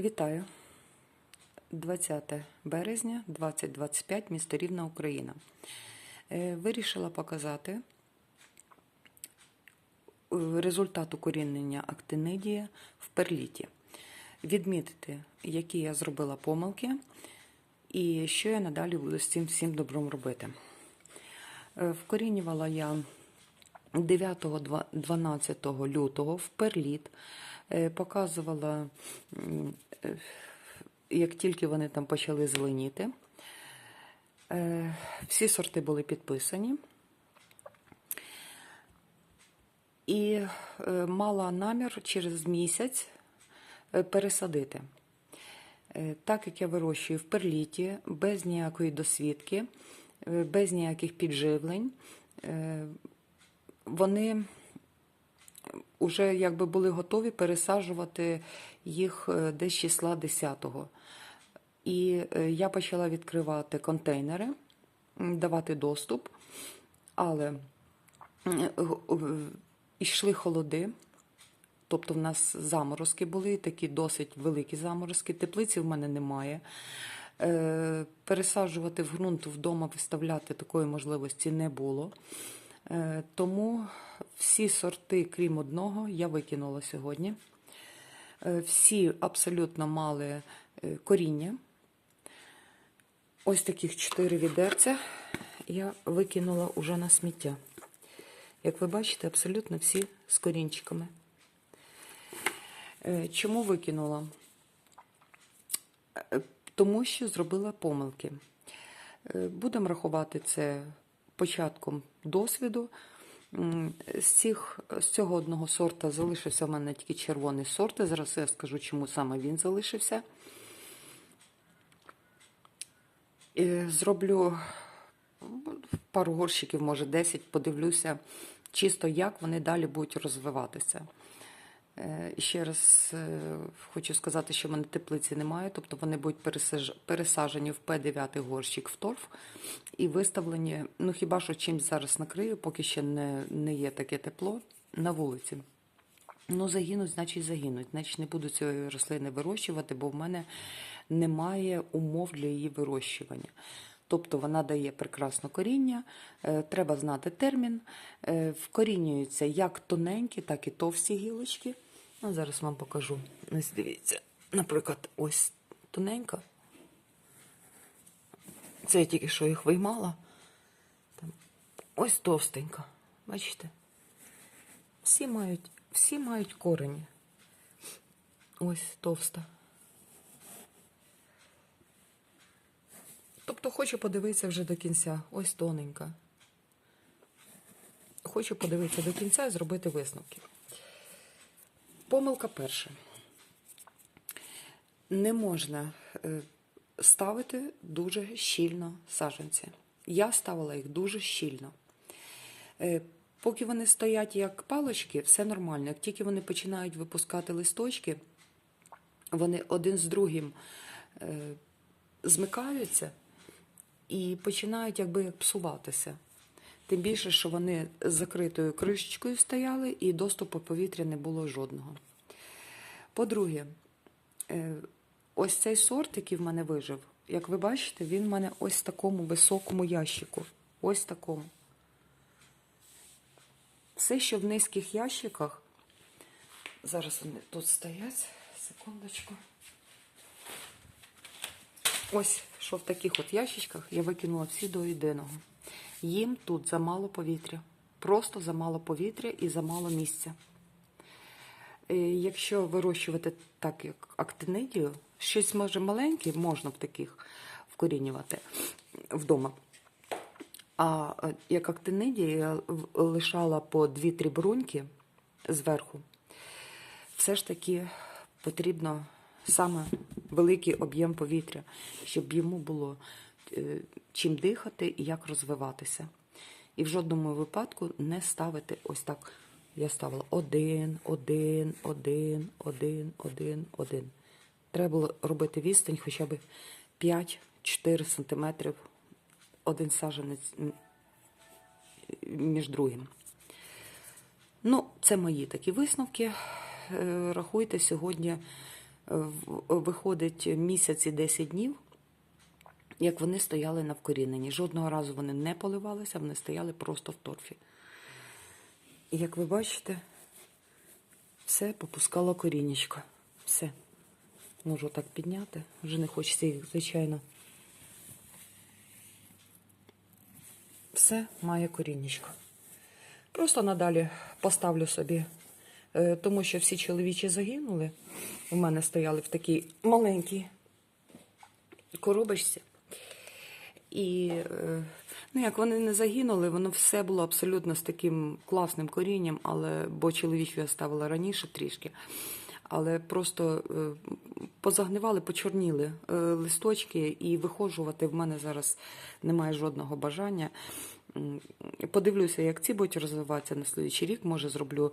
Вітаю. 20 березня 2025, місто Рівна, Україна. Е, Вирішила показати е, результат укорінення актинидії в перліті. Відмітити, які я зробила помилки і що я надалі буду з цим всім добром робити. Е, Вкорінювала я 9-12 лютого в перліт. Е, Показувала, е, як тільки вони там почали зеленіти. Е, Всі сорти були підписані. І мала намір через місяць пересадити. Так як я вирощую в перліті, без ніякої досвідки, без ніяких підживлень, вони вже якби були готові пересаджувати їх е, десь числа 10-го. І е, я почала відкривати контейнери, давати доступ, але в- йшли холоди. Тобто в нас заморозки були, такі досить великі заморозки. Теплиці в мене немає. Е, Пересаджувати в ґрунт вдома, виставляти такої можливості не було. Е, Тому всі сорти, крім одного, я викинула сьогодні. Е, Всі абсолютно мали е, коріння. Ось таких чотири відерця я викинула уже на сміття. Як ви бачите, абсолютно всі з корінчиками. Чому викинула? Тому що зробила помилки. Будемо рахувати це початком досвіду. З, цих, з цього одного сорта залишився в мене тільки червоний сорт. І Зараз я скажу, чому саме він залишився. І Зроблю пару горщиків, може 10, подивлюся чисто, як вони далі будуть розвиватися. Е, ще раз е, хочу сказати, що в мене теплиці немає, тобто вони будуть пересаджені в П9 горщик в торф і виставлені, ну хіба що чимсь зараз накрию, поки ще не, не є таке тепло на вулиці. Ну, загинуть, значить загинуть. Значить, не буду цієї рослини вирощувати, бо в мене немає умов для її вирощування. Тобто вона дає прекрасне коріння, е, треба знати термін. Вкорінюються як тоненькі, так і товсті гілочки. Ну, зараз вам покажу. Ось дивіться, наприклад, ось тоненька. Це я тільки що їх виймала. Там, ось товстенька. Бачите? Всі мають, всі мають корені. Ось товста. Тобто хочу подивитися вже до кінця. Ось тоненька. Хочу подивитися до кінця і зробити висновки. Помилка перша. Не можна е, ставити дуже щільно саджанці. Я ставила їх дуже щільно. Е, Поки вони стоять як палочки, все нормально. Як тільки вони починають випускати листочки, вони один з другим е, змикаються і починають якби як псуватися. Тим більше, що вони з закритою кришечкою стояли і доступу повітря не було жодного. По-друге, е, ось цей сорт, який в мене вижив, як ви бачите, він в мене ось в такому високому ящику. Ось такому. Все, що в низьких ящиках. Зараз вони тут стоять. Секундочку. Ось, що в таких от ящичках я викинула всі до єдиного. Їм тут замало повітря. Просто замало повітря і замало місця. Е, Якщо вирощувати так, як актинидію, щось може маленьке, можна в таких вкорінювати вдома. А е, як актинидія я лишала по 2-3 бруньки зверху, все ж таки потрібно саме великий об'єм повітря, щоб йому було чим дихати і як розвиватися. І в жодному випадку не ставити ось так. Я ставила один, один, один, один, один, один. Треба було робити відстань хоча б 5-4 сантиметрів один саджанець м, між другим. Ну, це мої такі висновки. Е, Рахуйте, сьогодні виходить місяць і 10 днів, як вони стояли на вкоріненні. Жодного разу вони не поливалися, вони стояли просто в торфі. І як ви бачите, все попускало корінечко. Все. Можу так підняти. Вже не хочеться їх, звичайно. Все має корінечко. Просто надалі поставлю собі, е, тому що всі чоловічі загинули. У мене стояли в такій маленькій коробочці. І е, ну, як вони не загинули, воно все було абсолютно з таким класним корінням, але бо чоловічу я ставила раніше трішки. Але просто е, позагнивали, почорніли е, листочки, і вихожувати в мене зараз немає жодного бажання. Подивлюся, як ці будуть розвиватися на слідчий рік. Може, зроблю,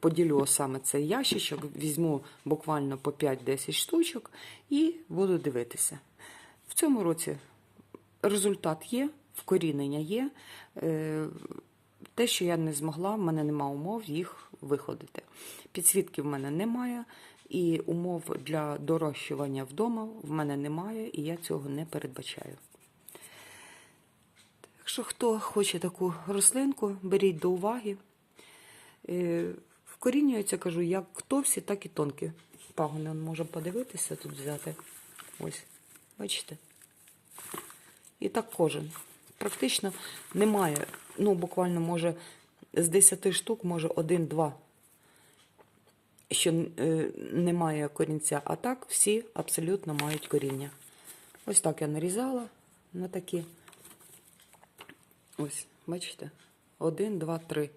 поділю саме цей ящичок, візьму буквально по 5-10 штучок і буду дивитися. В цьому році результат є, вкорінення є. Е, Те, що я не змогла, в мене нема умов їх виходити. Підсвітки в мене немає, і умов для дорощування вдома в мене немає, і я цього не передбачаю. Так що, хто хоче таку рослинку, беріть до уваги. Е, Вкорінюється, кажу, як товсі, так і тонкі. Пагони он можемо подивитися тут взяти. Ось, бачите? І так кожен. Практично немає, ну, буквально, може, з 10 штук, може, один-два, що е, немає корінця. А так всі абсолютно мають коріння. Ось так я нарізала на такі. Ось, бачите? Один, два, три.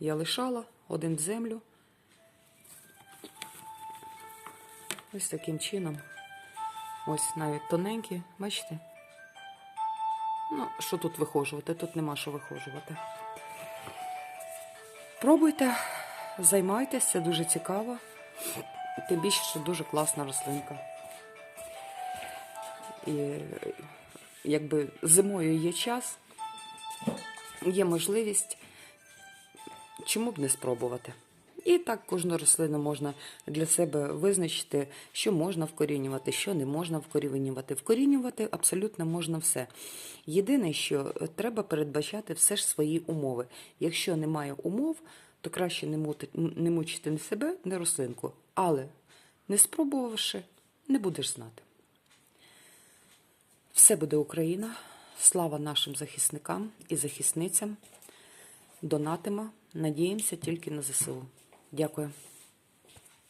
Я лишала, один в землю. Ось таким чином. Ось навіть тоненькі, бачите? Ну, що тут вихожувати? Тут нема що вихожувати. Пробуйте, займайтеся, дуже цікаво. Тим більше, що дуже класна рослинка. І якби зимою є час, є можливість, чому б не спробувати. І так кожну рослину можна для себе визначити, що можна вкорінювати, що не можна вкорінювати. Вкорінювати абсолютно можна все. Єдине, що треба передбачати все ж свої умови. Якщо немає умов, то краще не не мучити ні себе, ні рослинку. Але не спробувавши, не будеш знати. Все буде Україна. Слава нашим захисникам і захисницям. Донатимо. Надіємося тільки на ЗСУ. Дякую.